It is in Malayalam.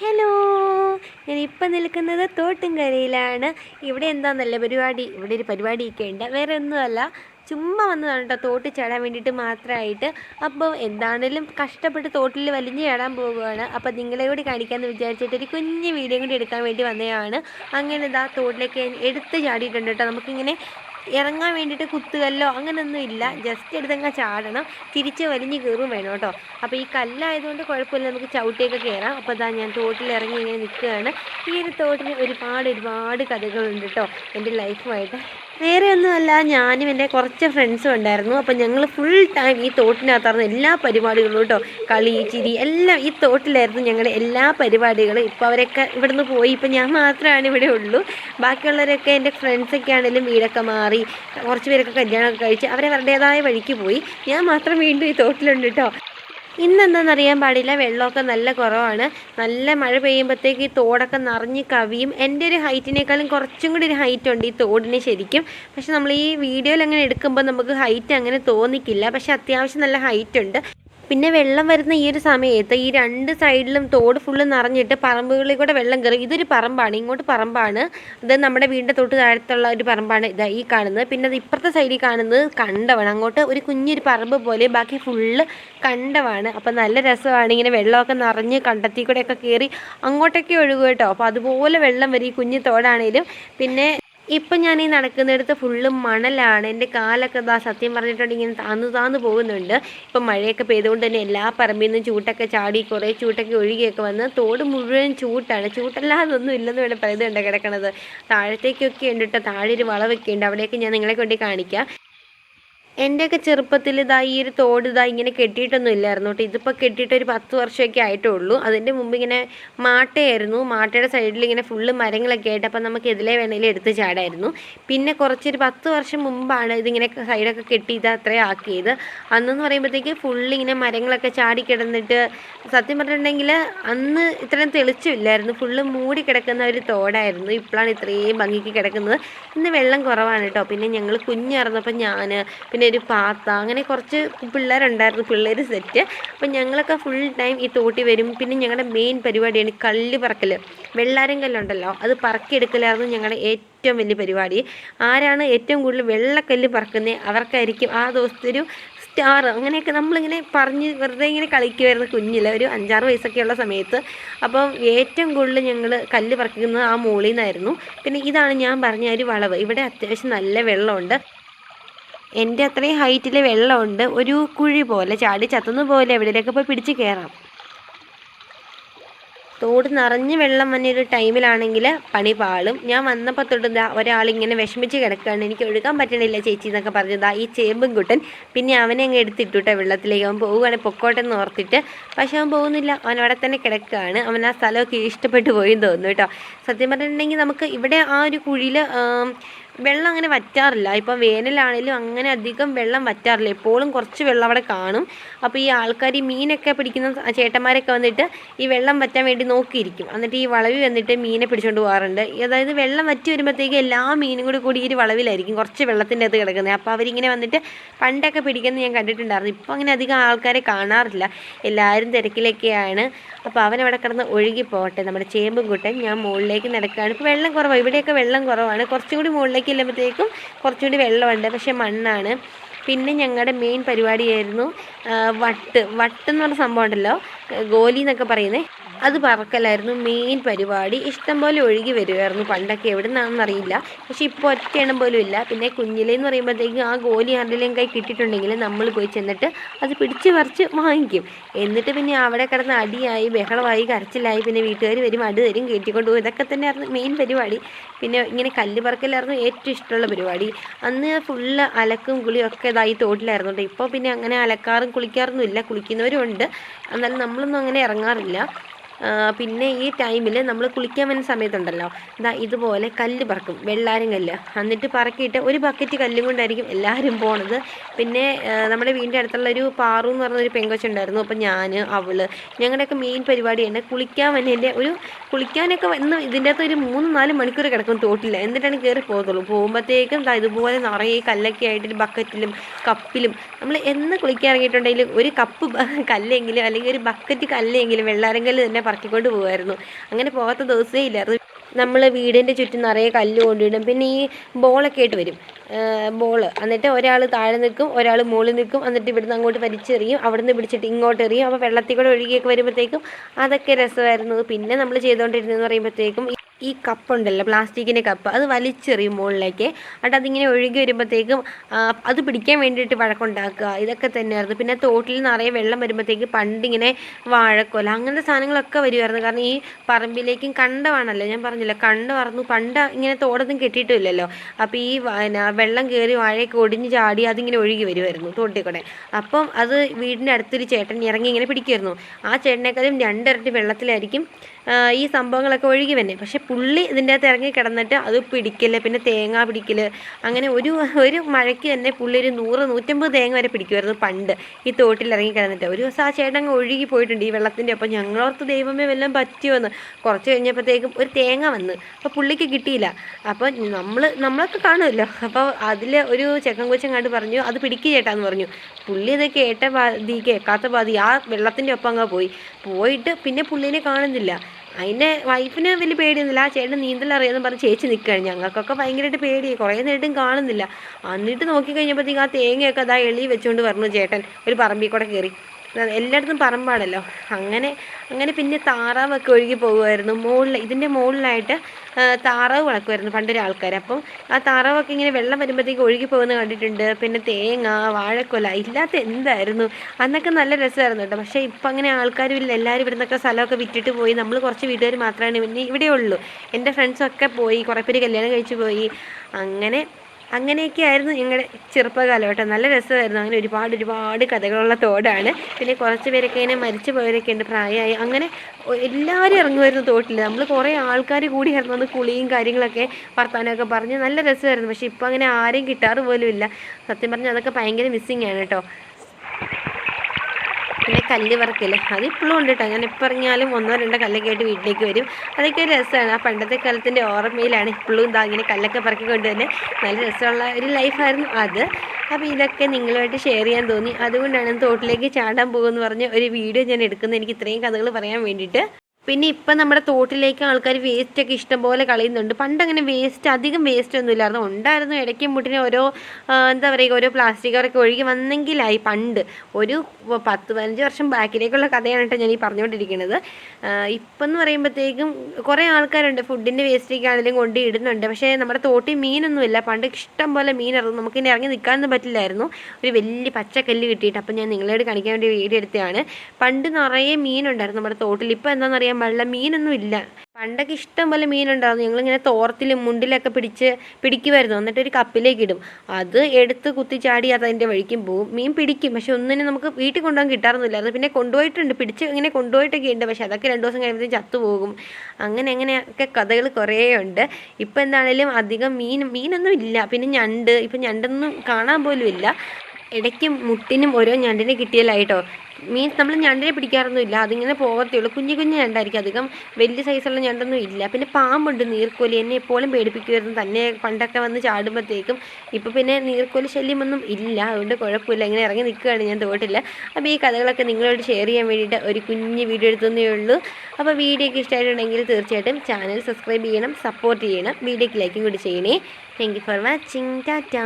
ഹലോ ഞാൻ ഇപ്പം നിൽക്കുന്നത് തോട്ടുംകരയിലാണ്. ഇവിടെ എന്താണെന്നല്ല നല്ല പരിപാടി? ഇവിടെ ഒരു പരിപാടിയൊക്കെ ഉണ്ട്. വേറെ ഒന്നുമല്ല ചുമ്മാ വന്നതാണ് കേട്ടോ തോട്ടിൽ ചാടാൻ വേണ്ടിയിട്ട് മാത്രമായിട്ട്. അപ്പോൾ എന്താണേലും കഷ്ടപ്പെട്ട് തോട്ടിൽ വലിഞ്ഞ് ചാടാൻ പോവുകയാണ്. അപ്പോൾ നിങ്ങളെ കൂടി കാണിക്കാമെന്ന് വിചാരിച്ചിട്ട് ഒരു കുഞ്ഞ് വീഡിയോ കൂടി എടുക്കാൻ വേണ്ടി വന്നതാണ്. അങ്ങനെ ഇതാ തോട്ടിലേക്ക് എടുത്ത് ചാടിയിട്ടുണ്ട് കേട്ടോ നമുക്കിങ്ങനെ ഇറങ്ങാൻ വേണ്ടിയിട്ട് കുത്തുകല്ലോ? അങ്ങനെയൊന്നും ഇല്ല. ജസ്റ്റ് എടുത്തങ്ങ് ചാടണം. തിരിച്ച് വലിഞ്ഞ് കയറും വേണം കേട്ടോ. അപ്പോൾ ഈ കല്ലായതുകൊണ്ട് കുഴപ്പമില്ല. നമുക്ക് ചവിട്ടിയൊക്കെ കയറാം അപ്പോൾ ഇതാ ഞാൻ തോട്ടിൽ ഇറങ്ങി ഇങ്ങനെ നിൽക്കുകയാണ്. ഈ ഒരു തോട്ടിന് ഒരുപാട് ഒരുപാട് കഥകളുണ്ട് കേട്ടോ. എന്റെ ലൈഫുമായിട്ട് വേറെ ഒന്നുമല്ല ഞാനും എന്റെ കുറച്ച് ഫ്രണ്ട്സും ഉണ്ടായിരുന്നു. അപ്പോൾ ഞങ്ങൾ ഫുൾ ടൈം ഈ തോട്ടിനകത്തായിരുന്നു എല്ലാ പരിപാടികളും കേട്ടോ. കളി ചിരി എല്ലാം ഈ തോട്ടിലായിരുന്നു ഞങ്ങളുടെ എല്ലാ പരിപാടികളും. ഇപ്പോൾ അവരൊക്കെ ഇവിടുന്ന് പോയി. ഇപ്പം ഞാൻ മാത്രമാണ് ഇവിടെ ഉള്ളൂ. ബാക്കിയുള്ളവരൊക്കെ എന്റെ ഫ്രണ്ട്സൊക്കെ ആണെങ്കിലും വീടൊക്കെ മാറി കുറച്ച് പേരൊക്കെ കല്യാണമൊക്കെ കഴിച്ച് അവരവരുടേതായ വഴിക്ക് പോയി. ഞാൻ മാത്രം വീണ്ടും ഈ തോട്ടിലുണ്ട് കേട്ടോ. ഇന്നെന്താണെന്നറിയാൻ പാടില്ല. വെള്ളമൊക്കെ നല്ല കുറവാണ്. നല്ല മഴ പെയ്യുമ്പോഴത്തേക്ക് ഈ തോടൊക്കെ നിറഞ്ഞ് കവിയും. എന്റെ ഒരു ഹൈറ്റിനേക്കാളും കുറച്ചും കൂടി ഒരു ഹൈറ്റ് ഉണ്ട് ഈ തോടിന് ശരിക്കും. പക്ഷെ നമ്മൾ ഈ വീഡിയോയിൽ അങ്ങനെ എടുക്കുമ്പോൾ നമുക്ക് ഹൈറ്റ് അങ്ങനെ തോന്നിക്കില്ല. പക്ഷെ അത്യാവശ്യം നല്ല ഹൈറ്റ് ഉണ്ട്. പിന്നെ വെള്ളം വരുന്ന ഈ ഒരു സമയത്ത് ഈ രണ്ട് സൈഡിലും തോട് ഫുള്ള് നിറഞ്ഞിട്ട് പറമ്പുകളിൽ കൂടെ വെള്ളം കയറും ഇതൊരു പറമ്പാണ്. ഇങ്ങോട്ട് പറമ്പാണ്. ഇത് നമ്മുടെ വീടിന്റെ തൊട്ട് താഴത്തുള്ള ഒരു പറമ്പാണ് ഇതാ ഈ കാണുന്നത്. പിന്നെ അത് ഇപ്പുറത്തെ സൈഡിൽ കാണുന്നത് കണ്ടവാണ്. അങ്ങോട്ട് ഒരു കുഞ്ഞൊരു പറമ്പ് പോലെ ബാക്കി ഫുള്ള് കണ്ടവാണ്. അപ്പം നല്ല രസമാണ് ഇങ്ങനെ വെള്ളമൊക്കെ നിറഞ്ഞ് കണ്ടത്തിൽ കൂടെയൊക്കെ കയറി അങ്ങോട്ടൊക്കെ ഒഴുകും കേട്ടോ. അപ്പോൾ അതുപോലെ വെള്ളം വരും ഈ കുഞ്ഞു തോടാണേലും. പിന്നെ ഇപ്പം ഞാൻ ഈ നടക്കുന്നിടത്ത് ഫുള്ള് മണലാണ്. എന്റെ കാലൊക്കെ ഇതാ സത്യം പറഞ്ഞിട്ടുണ്ടെങ്കിൽ ഇങ്ങനെ താന്ന് താന്ന് പോകുന്നുണ്ട്. ഇപ്പം മഴയൊക്കെ പെയ്തുകൊണ്ട് തന്നെ എല്ലാ പറമ്പിൽ നിന്നും ചൂട്ടൊക്കെ ചാടി കുറേ ചൂട്ടൊക്കെ ഒഴുകിയൊക്കെ വന്ന് തോട് മുഴുവൻ ചൂട്ടാണ്. ചൂട്ടല്ലാതൊന്നും ഇല്ലെന്ന് വേണം പറയുന്നുണ്ട് കിടക്കണത്. താഴത്തേക്കൊക്കെ ഉണ്ട് കേട്ടോ താഴെ ഒരു വളവൊക്കെ ഉണ്ട്. അവിടെയൊക്കെ ഞാൻ നിങ്ങളെ കൊണ്ട് കാണിക്കാം. എന്റെയൊക്കെ ചെറുപ്പത്തിൽ ഇതാ ഈ ഒരു തോട് ഇതാ ഇങ്ങനെ കെട്ടിയിട്ടൊന്നും ഇല്ലായിരുന്നു കേട്ടോ. ഇതിപ്പോൾ കെട്ടിയിട്ട് ഒരു പത്ത് വർഷമൊക്കെ ആയിട്ടേ ഉള്ളൂ അതിന്റെ മുമ്പ് ഇങ്ങനെ മാട്ടയായിരുന്നു. മാട്ടയുടെ സൈഡിൽ ഇങ്ങനെ ഫുള്ള് മരങ്ങളൊക്കെ ആയിട്ട് അപ്പം നമുക്ക് ഇതിലെ വേണേലും എടുത്ത് ചാടായിരുന്നു. പിന്നെ കുറച്ചൊരു പത്ത് വർഷം മുമ്പാണ് ഇതിങ്ങനെ സൈഡൊക്കെ കെട്ടി ഇത് അത്രയും ആക്കിയത്. അന്നെന്ന് പറയുമ്പോഴത്തേക്ക് ഫുള്ള് ഇങ്ങനെ മരങ്ങളൊക്കെ ചാടി കിടന്നിട്ട് സത്യം പറഞ്ഞിട്ടുണ്ടെങ്കിൽ അന്ന് ഇത്രയും തെളിച്ചില്ലായിരുന്നു ഫുള്ള് മൂടി കിടക്കുന്ന ഒരു തോടായിരുന്നു. ഇപ്പോഴാണ് ഇത്രയും ഭംഗിക്ക് കിടക്കുന്നത്. ഇന്ന് വെള്ളം കുറവാണ് കേട്ടോ. പിന്നെ ഞങ്ങൾ കുഞ്ഞിറന്നപ്പോൾ ഞാൻ പിന്നെ ഒരു പാത്ത അങ്ങനെ കുറച്ച് പിള്ളേരുണ്ടായിരുന്നു പിള്ളേർ സെറ്റ്. അപ്പം ഞങ്ങളൊക്കെ ഫുൾ ടൈം ഈ തോട്ടി വരും. പിന്നെ ഞങ്ങളുടെ മെയിൻ പരിപാടിയാണ് കല്ല് പറക്കൽ വെള്ളാരം കല്ലുണ്ടല്ലോ അത് പറക്കിയെടുക്കലായിരുന്നു ഞങ്ങളുടെ ഏറ്റവും വലിയ പരിപാടി. ആരാണ് ഏറ്റവും കൂടുതൽ വെള്ളക്കല്ല് പറക്കുന്നത് അവർക്കായിരിക്കും ആ ദിവസത്തെ ഒരു സ്റ്റാർ അങ്ങനെയൊക്കെ നമ്മളിങ്ങനെ പറഞ്ഞ് വെറുതെ ഇങ്ങനെ കളിക്കുമായിരുന്നു കുഞ്ഞിൽ ഒരു അഞ്ചാറ് വയസ്സൊക്കെയുള്ള സമയത്ത്. അപ്പം ഏറ്റവും കൂടുതൽ ഞങ്ങൾ കല്ല് പറക്കുന്നത് ആ മുകളിൽ നിന്നായിരുന്നു പിന്നെ ഇതാണ് ഞാൻ പറഞ്ഞ ഒരു വളവ്. ഇവിടെ അത്യാവശ്യം നല്ല വെള്ളമുണ്ട്. എന്റെ അത്രയും ഹൈറ്റിൽ വെള്ളമുണ്ട്. ഒരു കുഴി പോലെ ചാടി ചത്തുന്ന പോലെ എവിടെയൊക്കെ പോയി പിടിച്ച് കയറാം തോട് നിറഞ്ഞ് വെള്ളം വന്നൊരു ടൈമിലാണെങ്കിൽ പണി പാളും. ഞാൻ വന്നപ്പോൾ തൊട്ട് ഒരാളിങ്ങനെ വിഷമിച്ച് കിടക്കുകയാണ് എനിക്ക് ഒഴുകാൻ പറ്റണില്ല ചേച്ചി എന്നൊക്കെ പറഞ്ഞതാ ഈ ചേമ്പും കുട്ടൻ പിന്നെ അവനെ അങ്ങ് എടുത്തിട്ടുട്ടെ വെള്ളത്തിലേക്ക്. അവൻ പോവുകയാണെങ്കിൽ പൊക്കോട്ടെന്ന് ഓർത്തിട്ട്. പക്ഷെ അവൻ പോകുന്നില്ല. അവൻ അവിടെ തന്നെ കിടക്കുകയാണ് അവൻ ആ സ്ഥലമൊക്കെ ഇഷ്ടപ്പെട്ടു പോയി തോന്നുന്നു കേട്ടോ. സത്യം പറഞ്ഞിട്ടുണ്ടെങ്കിൽ നമുക്ക് ഇവിടെ ആ ഒരു കുഴിയിൽ വെള്ളം അങ്ങനെ വറ്റാറില്ല. ഇപ്പം വേനലാണെങ്കിലും അങ്ങനെ അധികം വെള്ളം വറ്റാറില്ല. എപ്പോഴും കുറച്ച് വെള്ളം അവിടെ കാണും. അപ്പോൾ ഈ ആൾക്കാർ ഈ മീനൊക്കെ പിടിക്കുന്ന ചേട്ടന്മാരൊക്കെ വന്നിട്ട് ഈ വെള്ളം വറ്റാൻ വേണ്ടി നോക്കിയിരിക്കും. എന്നിട്ട് ഈ വളവിൽ വന്നിട്ട് മീനെ പിടിച്ചുകൊണ്ട് പോകാറുണ്ട് അതായത് വെള്ളം വറ്റി വരുമ്പോഴത്തേക്ക് എല്ലാ മീനും കൂടി കൂടി ഈ വളവിലായിരിക്കും. കുറച്ച് വെള്ളത്തിന്റെ അകത്ത് കിടക്കുന്നത്. അപ്പോൾ അവരിങ്ങനെ വന്നിട്ട് പണ്ടൊക്കെ പിടിക്കുന്നത് ഞാൻ കണ്ടിട്ടുണ്ടായിരുന്നു. ഇപ്പോൾ അങ്ങനെ അധികം ആൾക്കാരെ കാണാറില്ല. എല്ലാവരും തിരക്കിലൊക്കെയാണ്. അപ്പോൾ അവൻ അവിടെ കിടന്ന് ഒഴുകി പോകട്ടെ. നമ്മുടെ ചേമ്പും കുട്ടൻ ഞാൻ മുകളിലേക്ക് നടക്കുകയാണ്. ഇപ്പോൾ വെള്ളം കുറവാണ് ഇവിടെയൊക്കെ വെള്ളം കുറവാണ്. കുറച്ചും കൂടി മുകളിലേക്ക് ചെല്ലുമ്പോഴത്തേക്കും ഇല്ലുമ്പോഴത്തേക്കും കുറച്ചുകൂടി വെള്ളമുണ്ട്. പക്ഷേ മണ്ണാണ്. പിന്നെ ഞങ്ങളുടെ മെയിൻ പരിപാടിയായിരുന്നു വട്ട് വട്ട്. എന്ന് പറഞ്ഞ സംഭവം ഉണ്ടല്ലോ ഗോലി എന്നൊക്കെ പറയുന്നത്. അത് പറക്കലായിരുന്നു മെയിൻ പരിപാടി. ഇഷ്ടം പോലെ ഒഴുകി വരുമായിരുന്നു പണ്ടൊക്കെ. എവിടെ നിന്നാണെന്ന് അറിയില്ല. പക്ഷേ ഇപ്പോൾ ഒറ്റ എണ്ണം പോലും ഇല്ല. പിന്നെ കുഞ്ഞിലേന്ന് പറയുമ്പോഴത്തേക്കും ആ ഗോലി ആരുടെയും കൈ കിട്ടിയിട്ടുണ്ടെങ്കിൽ നമ്മൾ പോയി ചെന്നിട്ട് അത് പിടിച്ച് പറിച്ച് വാങ്ങിക്കും. എന്നിട്ട് പിന്നെ അവിടെ കിടന്ന് അടിയായി ബഹളമായി കരച്ചിലായി പിന്നെ വീട്ടുകാർ വരും അടി തരും കയറ്റിക്കൊണ്ട് പോകും ഇതൊക്കെ തന്നെയായിരുന്നു മെയിൻ പരിപാടി. പിന്നെ ഇങ്ങനെ കല്ല് പറക്കലായിരുന്നു ഏറ്റവും ഇഷ്ടമുള്ള പരിപാടി. അന്ന് ഫുള്ള് അലക്കും കുളിയും ഒക്കെ ഇതായി തോട്ടിലായിരുന്നു കേട്ടോ. ഇപ്പോൾ പിന്നെ അങ്ങനെ അലക്കാറും കുളിക്കാറൊന്നും ഇല്ല. കുളിക്കുന്നവരും ഉണ്ട്. എന്നാലും നമ്മളൊന്നും അങ്ങനെ ഇറങ്ങാറില്ല. പിന്നെ ഈ ടൈമിൽ നമ്മൾ കുളിക്കാൻ വരുന്ന സമയത്തുണ്ടല്ലോ. ഇതാ ഇതുപോലെ കല്ല് പറക്കും വെള്ളാരം കല്ല്. എന്നിട്ട് പറക്കിയിട്ട് ഒരു ബക്കറ്റ് കല്ലും കൊണ്ടായിരിക്കും എല്ലാവരും പോണത്. പിന്നെ നമ്മുടെ വീടിന്റെ അടുത്തുള്ള ഒരു പാറു എന്ന് പറഞ്ഞൊരു പെങ്കൊച്ചുണ്ടായിരുന്നു. അപ്പം ഞാൻ അവൾ ഞങ്ങളുടെയൊക്കെ മെയിൻ പരിപാടിയാണ് കുളിക്കാൻ വന്നതിന്റെ ഒരു കുളിക്കാനൊക്കെ വന്ന് ഇതിന്റെ അകത്ത് ഒരു മൂന്ന് നാല് മണിക്കൂർ കിടക്കും തോട്ടില്ല എന്നിട്ടാണ് കയറി പോകത്തുള്ളൂ. പോകുമ്പോഴത്തേക്കും ഇതുപോലെ നിറയെ കല്ലൊക്കെ ആയിട്ട് ബക്കറ്റിലും കപ്പിലും നമ്മൾ എന്ന് കുളിക്കാൻ ഇറങ്ങിയിട്ടുണ്ടെങ്കിലും ഒരു കപ്പ് കല്ലെങ്കിലും അല്ലെങ്കിൽ ഒരു ബക്കറ്റ് കല്ലെങ്കിലും വെള്ളാരം കല്ല് തന്നെ പറക്കിക്കൊണ്ട് പോകുമായിരുന്നു അങ്ങനെ പോകാത്ത ദിവസമേ ഇല്ലായിരുന്നു. നമ്മൾ വീടിന്റെ ചുറ്റും നിറയെ കല്ല് കൊണ്ടിടും പിന്നെ ഈ ബോളൊക്കെ ആയിട്ട് വരും. ബോൾ എന്നിട്ട് ഒരാൾ താഴെ നിൽക്കും ഒരാൾ മുകളിൽ നിൽക്കും. എന്നിട്ട് ഇവിടുന്ന് അങ്ങോട്ട് വലിച്ചെറിയും. അവിടുന്ന് പിടിച്ചിട്ട് ഇങ്ങോട്ട് എറിയും. അപ്പോൾ വെള്ളത്തിൽ കൂടെ ഒഴുകിയൊക്കെ വരുമ്പോഴത്തേക്കും അതൊക്കെ രസമായിരുന്നു. പിന്നെ നമ്മൾ ചെയ്തുകൊണ്ടിരുന്നതെന്ന് പറയുമ്പോഴത്തേക്കും ഈ- കപ്പ് കപ്പുണ്ടല്ലോ പ്ലാസ്റ്റിക്കിന്റെ കപ്പ്. അത് വലിച്ചെറിയും മുകളിലേക്ക്. എന്നിട്ട് അതിങ്ങനെ ഒഴുകി വരുമ്പോഴത്തേക്കും അത് പിടിക്കാൻ വേണ്ടിയിട്ട് വഴക്കുണ്ടാക്കുക. ഇതൊക്കെ തന്നെയായിരുന്നു. പിന്നെ തോട്ടിൽ നിറയെ വെള്ളം വരുമ്പോഴത്തേക്ക് പണ്ടിങ്ങനെ വാഴക്കൊല. അങ്ങനത്തെ സാധനങ്ങളൊക്കെ വരുമായിരുന്നു. കാരണം ഈ പറമ്പിലേക്കും കണ്ടവാണല്ലോ ഞാൻ പറഞ്ഞില്ല കണ്ടമായിരുന്നു പണ്ട് ഇങ്ങനെ തോടൊന്നും കെട്ടിയിട്ടില്ലല്ലോ. അപ്പോൾ ഈ വെള്ളം കയറി വാഴയൊക്കെ ഒടിഞ്ഞ് ചാടി അതിങ്ങനെ ഒഴുകി വരുമായിരുന്നു തോട്ടിൽ കൂടെ. അപ്പം അത് വീടിന്റെ അടുത്തൊരു ചേട്ടൻ ഇറങ്ങി ഇങ്ങനെ പിടിക്കുമായിരുന്നു. ആ ചേട്ടനേക്കാളും രണ്ടിരട്ടി വെള്ളത്തിലായിരിക്കും ഈ സംഭവങ്ങളൊക്കെ ഒഴുകി വന്നെ പക്ഷെ പുള്ളി ഇതിന്റെ അകത്ത് ഇറങ്ങി കിടന്നിട്ട് അത് പിടിക്കൽ പിന്നെ തേങ്ങ പിടിക്കൽ അങ്ങനെ ഒരു ഒരു മഴയ്ക്ക് തന്നെ പുള്ളി ഒരു നൂറ് നൂറ്റമ്പത് തേങ്ങ വരെ പിടിക്കുമായിരുന്നു പണ്ട് ഈ തോട്ടിൽ ഇറങ്ങി കിടന്നിട്ട്. ഒരു ദിവസം ആ ചേട്ടൻ അങ്ങ് ഒഴുകി പോയിട്ടുണ്ട് ഈ വെള്ളത്തിന്റെ അപ്പം ഞങ്ങളോർത്ത് ദൈവമേ വല്ലതും പറ്റിയോന്ന്. കുറച്ച് കഴിഞ്ഞപ്പോഴത്തേക്കും ഒരു തേങ്ങ വന്ന്. അപ്പോൾ പുള്ളിക്ക് കിട്ടിയില്ല. അപ്പോൾ നമ്മൾ നമ്മളൊക്കെ കാണുമല്ലോ. അപ്പോൾ അതിൽ ഒരു ചെക്കൻ കൊച്ചൻ കണ്ട് പറഞ്ഞു അത് പിടിക്കുക ചേട്ടാന്ന് പറഞ്ഞു. പുള്ളി ഇത് കേട്ട പാതി കേൾക്കാത്ത പാതി ആ വെള്ളത്തിന്റെ ഒപ്പം അങ്ങ് പോയി. പോയിട്ട് പിന്നെ പുള്ളീനെ കാണുന്നില്ല. അതിന്റെ വൈഫിന് വലിയ പേടിയൊന്നുമില്ല. ആ ചേട്ടൻ നീന്തൽ അറിയാമെന്ന് പറഞ്ഞ് ചേച്ചി നിൽക്കുകയാണ് ഞങ്ങൾക്കൊക്കെ ഭയങ്കരമായിട്ട് പേടിയായി കുറേ നേരിട്ടും കാണുന്നില്ല. എന്നിട്ട് നോക്കിക്കഴിഞ്ഞപ്പോഴത്തേക്കും ആ തേങ്ങയൊക്കെ അതാ എളി വെച്ചുകൊണ്ട് പറഞ്ഞു ചേട്ടൻ. ഒരു പറമ്പിൽ കൂടെ കയറി. എല്ലായിടത്തും പറമ്പാണല്ലോ. അങ്ങനെ അങ്ങനെ പിന്നെ താറാവൊക്കെ ഒഴുകി പോകുമായിരുന്നു. മുകളിൽ ഇതിന്റെ മുകളിലായിട്ട് താറാവ് വളർക്കുമായിരുന്നു പണ്ടൊരു ആൾക്കാർ അപ്പം ആ താറാവൊക്കെ ഇങ്ങനെ വെള്ളം വരുമ്പോഴത്തേക്ക് ഒഴുകി പോകുന്നത് കണ്ടിട്ടുണ്ട്. പിന്നെ തേങ്ങ വാഴക്കൊല ഇല്ലാത്ത എന്തായിരുന്നു? അന്നൊക്കെ നല്ല രസമായിരുന്നു കേട്ടോ. പക്ഷേ ഇപ്പം അങ്ങനെ ആൾക്കാരും ഇല്ല. എല്ലാവരും ഇവിടുന്നൊക്കെ സ്ഥലമൊക്കെ വിറ്റിട്ട് പോയി. നമ്മൾ കുറച്ച് വീട്ടുകാർ മാത്രമാണ് പിന്നെ ഇവിടെ ഉള്ളൂ. എന്റെ ഫ്രണ്ട്സൊക്കെ പോയി. കുറേ പേര് കല്യാണം കഴിച്ച് പോയി. അങ്ങനെ അങ്ങനെയൊക്കെ ആയിരുന്നു ഞങ്ങളുടെ ചെറുപ്പകാലം കേട്ടോ. നല്ല രസമായിരുന്നു. അങ്ങനെ ഒരുപാട് ഒരുപാട് കഥകളുള്ള തോടാണ്. പിന്നെ കുറച്ച് പേരൊക്കെ ഇങ്ങനെ മരിച്ചു പോയവരൊക്കെ ഉണ്ട് പ്രായമായി. അങ്ങനെ എല്ലാവരും ഇറങ്ങുമായിരുന്നു തോട്ടിൽ നമ്മൾ കുറേ ആൾക്കാർ കൂടി ഇറങ്ങുന്ന കുളിയും കാര്യങ്ങളൊക്കെ വർത്താനമൊക്കെ പറഞ്ഞ് നല്ല രസമായിരുന്നു. പക്ഷേ ഇപ്പോൾ അങ്ങനെ ആരെയും കിട്ടാറ് പോലും ഇല്ല സത്യം പറഞ്ഞാൽ അതൊക്കെ ഭയങ്കര മിസ്സിങ് ആണ് കേട്ടോ. പിന്നെ കല്ല് വറക്കൽ അതിപ്പോഴും ഉണ്ട് കേട്ടോ ഞാൻ ഇപ്പോൾ ഇറങ്ങിയാലും ഒന്നോ രണ്ടോ കല്ലൊക്കെ ആയിട്ട് വീട്ടിലേക്ക് വരും. അതൊക്കെ ഒരു രസമാണ് ആ പണ്ടത്തെ കാലത്തിന്റെ ഓർമ്മയിലാണ് ഇപ്പോഴും ഇതാ ഇങ്ങനെ കല്ലൊക്കെ പറക്കി കൊണ്ട് തന്നെ നല്ല രസമുള്ള ഒരു ലൈഫായിരുന്നു അത്. അപ്പോൾ ഇതൊക്കെ നിങ്ങളുമായിട്ട് ഷെയർ ചെയ്യാൻ തോന്നി. അതുകൊണ്ടാണ് തോട്ടിലേക്ക് ചാടാൻ പോകുമെന്ന് പറഞ്ഞ് ഒരു വീഡിയോ ഞാൻ എടുക്കുന്നത്. എനിക്ക് ഇത്രയും കഥകൾ പറയാൻ വേണ്ടിയിട്ട്. പിന്നെ ഇപ്പം നമ്മുടെ തോട്ടിലേക്ക് ആൾക്കാർ വേസ്റ്റ് ഒക്കെ ഇഷ്ടം പോലെ കളയുന്നുണ്ട്. പണ്ട് അങ്ങനെ വേസ്റ്റ് അധികം വേസ്റ്റ് ഒന്നും ഇല്ലായിരുന്നു. ഉണ്ടായിരുന്നു ഇടയ്ക്കും മുട്ടിനെ ഓരോ എന്താ പറയുക ഓരോ പ്ലാസ്റ്റിക് കവറൊക്കെ ഒഴുകി വന്നെങ്കിലായി പണ്ട്. ഒരു പത്ത് പതിനഞ്ച് വർഷം ബാക്കിലേക്കുള്ള കഥയാണ് കേട്ടോ ഞാൻ ഈ പറഞ്ഞുകൊണ്ടിരിക്കുന്നത്. ഇപ്പം എന്ന് പറയുമ്പോഴത്തേക്കും കുറേ ആൾക്കാരുണ്ട് ഫുഡിന്റെ വേസ്റ്റൊക്കെ ആണെങ്കിലും കൊണ്ട് ഇടുന്നുണ്ട്. പക്ഷേ നമ്മുടെ തോട്ടിൽ മീനൊന്നുമില്ല പണ്ട് ഇഷ്ടം പോലെ നമുക്ക് നമുക്കിനി ഇറങ്ങി നിൽക്കാനൊന്നും പറ്റില്ലായിരുന്നു. ഒരു വലിയ പച്ചക്കല്ല് കിട്ടിയിട്ട്. അപ്പം ഞാൻ നിങ്ങളോട് കാണിക്കാൻ വേണ്ടി വീഡിയോ എടുത്തതാണ്. പണ്ട് നിറയെ മീനുണ്ടായിരുന്നു നമ്മുടെ തോട്ടിൽ. ഇപ്പം എന്താണെന്നറിയാൻ പാടില്ല മീനൊന്നും ഇല്ല. പണ്ടൊക്കെ ഇഷ്ടം പോലെ മീനുണ്ടായിരുന്നു. ഞങ്ങളിങ്ങനെ തോർത്തിലും മുണ്ടിലൊക്കെ പിടിച്ച് പിടിക്കുമായിരുന്നു എന്നിട്ട് ഒരു കപ്പിലേക്ക് ഇടും. അത് എടുത്ത് കുത്തിച്ചാടി അത് അതിന്റെ വഴിക്കും പോവും മീൻ പിടിക്കും. പക്ഷെ ഒന്നിനും നമുക്ക് വീട്ടിൽ കൊണ്ടുപോകാൻ കിട്ടാറൊന്നുമില്ലായിരുന്നു പിന്നെ കൊണ്ടുപോയിട്ടുണ്ട്. പിടിച്ച് ഇങ്ങനെ കൊണ്ടുപോയിട്ടൊക്കെ ഉണ്ട്. പക്ഷെ അതൊക്കെ രണ്ട് ദിവസം കഴിയുമ്പോഴത്തേക്കും ചത്തുപോകും അങ്ങനെ അങ്ങനെയൊക്കെ കഥകൾ കുറേ ഉണ്ട്. ഇപ്പം എന്താണേലും അധികം മീൻ മീനൊന്നും ഇല്ല. പിന്നെ ഞണ്ട്. ഇപ്പം ഞണ്ടൊന്നും കാണാൻ പോലും ഇല്ല. ഇടയ്ക്ക് മുട്ടിനും ഓരോ ഞണ്ടിനെ കിട്ടിയല്ലായിട്ടോ മീൻസ് നമ്മൾ ഞണ്ടിനെ പിടിക്കാറൊന്നും ഇല്ല അതിങ്ങനെ പോകത്തേ ഉള്ളൂ കുഞ്ഞു കുഞ്ഞു ഞണ്ടായിരിക്കും. അധികം വലിയ സൈസുള്ള ഞണ്ടൊന്നും ഇല്ല. പിന്നെ പാമ്പുണ്ട്. നീർക്കോലി എന്നെ എപ്പോഴും പേടിപ്പിക്കുമായിരുന്നു. തന്നെ പണ്ടൊക്കെ വന്ന് ചാടുമ്പോഴത്തേക്കും ഇപ്പോൾ പിന്നെ നീർക്കോലി ശല്യമൊന്നും ഇല്ല. അതുകൊണ്ട് കുഴപ്പമില്ല. ഇങ്ങനെ ഇറങ്ങി നിൽക്കുകയാണ്. ഞാൻ തോട്ടില്ല അപ്പോൾ ഈ കഥകളൊക്കെ നിങ്ങളോട് ഷെയർ ചെയ്യാൻ വേണ്ടിയിട്ട് ഒരു കുഞ്ഞ് വീഡിയോ എടുത്തതേ ഉള്ളൂ. അപ്പോൾ വീഡിയോ ഒക്കെ ഇഷ്ടമായിട്ടുണ്ടെങ്കിൽ തീർച്ചയായിട്ടും ചാനൽ സബ്സ്ക്രൈബ് ചെയ്യണം സപ്പോർട്ട് ചെയ്യണം. വീഡിയോക്ക് ലൈക്കും കൂടി ചെയ്യണേ. Thank for watching Tata